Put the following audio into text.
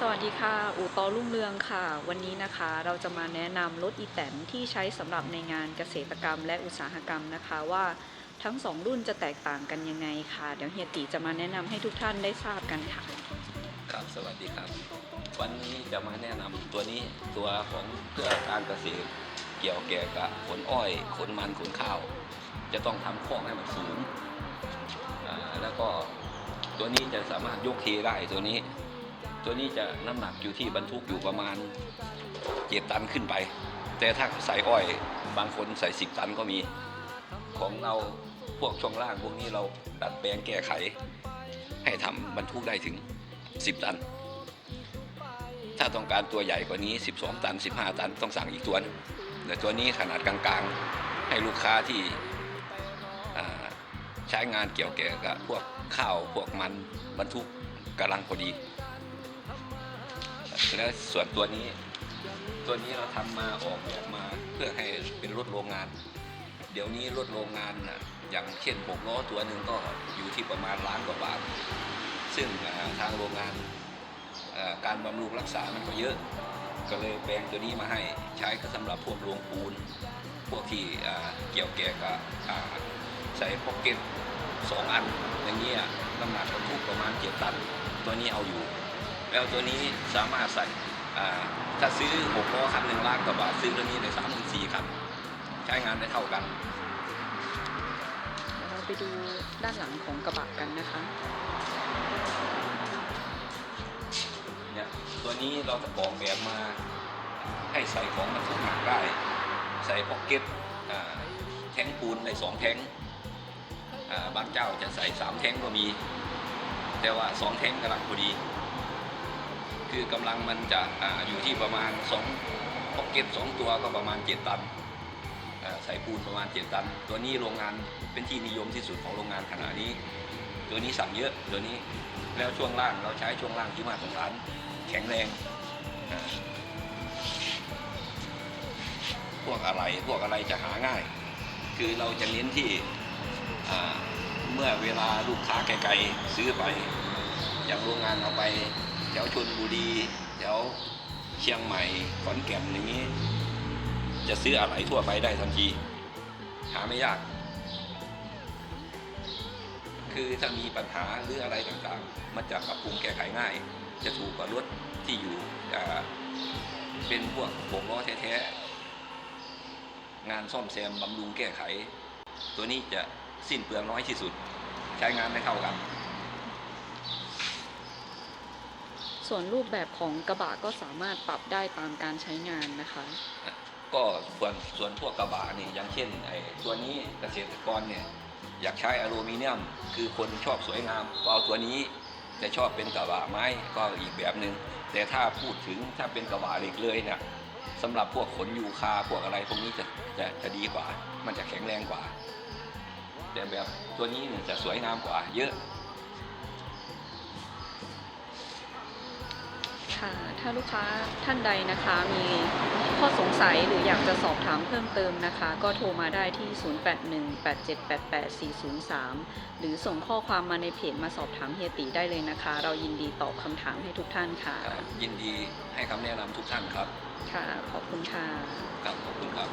สวัสดีค่ะ อู่ตอรุ่งเรืองค่ะ วันนี้นะคะเราจะมาแนะนำรถอีแตนที่ใช้สำหรับในงานเกษตรกรรมและอุตสาหกรรมนะคะว่าทั้งสองรุ่นจะแตกต่างกันยังไงค่ะ เดี๋ยวเฮียติจะมาแนะนำให้ทุกท่านได้ทราบกันค่ะ ครับสวัสดีครับ วันนี้จะมาแนะนำตัวนี้ตัวของเพื่อการเกษตร เกี่ยวแก่กับขนอ้อยขนมันขนข้าว จะต้องทำคอกให้มันสูงแล้วก็ตัวนี้จะสามารถยกเทได้ตัวนี้ ตัวนี้จะน้ำหนักอยู่ที่บรรทุกอยู่ประมาณเจ็ดตันขึ้นไป แต่ถ้าใส่อ้อย บางคนใส่สิบตันก็มี ของเราพวกช่วงล่างพวกนี้เราดัดแปลงแก้ไข ให้ทำบรรทุกได้ถึง 10 ตัน ถ้าต้องการตัวใหญ่กว่านี้ 12 ตัน 15 ตันต้องสั่งอีกตัวนึงแต่ตัวนี้ขนาดกลางๆ ให้ลูกค้าที่ใช้งานเกี่ยวกับพวกข้าวพวกมันบรรทุกกำลังพอดี แล้วส่วนตัวนี้ ตัวนี้เราทำมาออกแบบมาเพื่อให้เป็นรถโรงงาน เดี๋ยวนี้รถโรงงานนะอย่างเช่นหกล้อตัวหนึ่งก็อยู่ที่ประมาณล้านกว่าบาท ซึ่งทางโรงงานการบำรุงรักษามันก็เยอะ ก็เลยแปลงตัวนี้มาให้ใช้ก็สำหรับพวกโรงปูน พวกที่เกี่ยวแก่กับใส่พ็อกเก็ตสองอันอย่างเงี้ยน้ำหนักบรรทุกประมาณเจ็ดตัน ตัวนี้เอาอยู่ แล้วตัวนี้สามารถใส่อ่าถ้าซื้อหกล้อคันหนึ่งล้านกว่าบาทซื้อตัวนี้ได้สามถึงสี่คันใช้งานได้เท่ากันเดี๋ยวเราไปดูด้านหลังของกระบะกันนะคะเนี่ยตัวนี้เราจะออกแบบมาให้ใส่ของบรรทุกหนักได้ ใส่พ็อกเก็ตอ่าแท้งปูนในสองแท้งอ่าบางเจ้าจะใส่สามแท้งก็มี แต่ว่าสองแท้งกำลังพอดี คือกำลังมันจะออยู่ที่ประมาณสองพ็อกเก็ตสองตัวก็ประมาณเจ็ดตันใส่ปูนประมาณเจ็ดตัน ตัวนี้โรงงานเป็นที่นิยมที่สุดของโรงงานขณะนี้ ตัวนี้สั่งเยอะตัวนี้แล้วช่วงล่างเราใช้ช่วงล่างที่มาตรฐานแข็งแรงพวกอะไรพวกอะไรจะหาง่าย คือเราจะเน้นที่เมื่อเวลาลูกค้าไกลๆซื้อไปอย่างโรงงานเอาไป ถวชนบุรีแถวเชียงใหม่ขอนแก่นอย่างนี้ จะซื้ออะไรทั่วไปได้ทันที หาไม่ยาก คือถ้ามีปัญหาหรืออะไรต่างๆ มันจะปรับปรุงแก้ไขง่าย จะถูกกว่ารถที่อยู่เป็นพวกหกล้อแท้ๆ งานซ่อมแซมบำรุงแก้ไข ตัวนี้จะสิ้นเปลืองน้อยที่สุด ใช้งานไม่เท่ากัน ส่วนรูปแบบของกระบะก็สามารถปรับได้ตามการใช้งานนะคะ ก็ส่วนส่วนพวกกระบะนี่อย่างเช่นไอ้ตัวนี้เกษตรกรเนี่ยอยากใช้อลูมิเนียม คือคนชอบสวยงามก็เอาตัวนี้แต่ชอบเป็นกระบะไม้ก็อีกแบบหนึ่งแต่ถ้าพูดถึงถ้าเป็นกระบะเหล็กเลยเนี่ยสำหรับพวกขนยูคาพวกอะไรพวกนี้จะจะจะดีกว่า มันจะแข็งแรงกว่า แต่แบบตัวนี้เนี่ยจะสวยงามกว่า เยอะ ค่ะ ถ้าลูกค้าท่านใดนะคะมีข้อสงสัยหรืออยากจะสอบถามเพิ่มเติมนะคะ ก็โทรมาได้ที่ 0818788403 หรือส่งข้อความมาในเพจมาสอบถามเฮียตีได้เลยนะคะ เรายินดีตอบคำถามให้ทุกท่านค่ะ ยินดีให้คำแนะนำทุกท่านครับ ค่ะ ขอบคุณค่ะ ครับขอบคุณครับ